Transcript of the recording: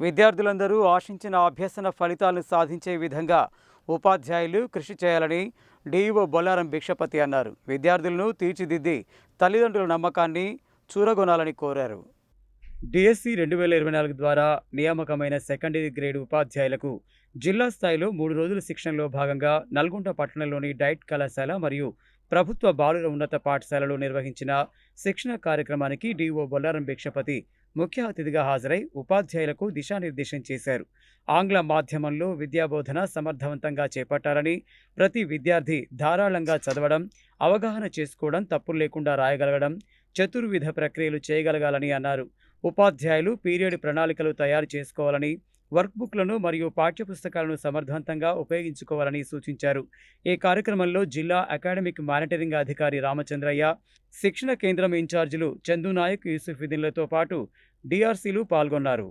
విద్యార్థులందరూ ఆశించిన అభ్యసన ఫలితాలను సాధించే విధంగా ఉపాధ్యాయులు కృషి చేయాలని డీఈఓ బొల్లారం భిక్షపతి అన్నారు. విద్యార్థులను తీర్చిదిద్ది తల్లిదండ్రుల నమ్మకాన్ని చూరగొనాలని కోరారు. డిఎస్సి రెండు వేల ఇరవై నాలుగు ద్వారా నియామకమైన సెకండరీ గ్రేడ్ ఉపాధ్యాయులకు జిల్లా స్థాయిలో మూడు రోజుల శిక్షణలో భాగంగా నల్గొండ పట్టణంలోని డైట్ కళాశాల మరియు ప్రభుత్వ బాలుర ఉన్నత పాఠశాలలో నిర్వహించిన శిక్షణ కార్యక్రమానికి డిఓ బొల్లారం భిక్షపతి ముఖ్య అతిథిగా హాజరై ఉపాధ్యాయులకు దిశానిర్దేశం చేశారు. ఆంగ్ల మాధ్యమంలో విద్యాబోధన సమర్థవంతంగా చేపట్టాలని ప్రతి విద్యార్థి ధారాళంగా చదవడం అవగాహన చేసుకోవడం తప్పులు లేకుండా రాయగలగడం చతుర్విధ ప్రక్రియలు చేయగలగాలని అన్నారు. ఉపాధ్యాయులు పీరియడ్ ప్రణాళికలు తయారు చేసుకోవాలని వర్క్బుక్లను మరియు పాఠ్యపుస్తకాలను సమర్థవంతంగా ఉపయోగించుకోవాలని సూచించారు. ఈ కార్యక్రమంలో జిల్లా అకాడమిక్ మానిటరింగ్ అధికారి రామచంద్రయ్య శిక్షణ కేంద్రం ఇన్ఛార్జీలు చందు నాయక్ యూసుఫుద్దీన్లతో పాటు డిఆర్సీలు పాల్గొన్నారు.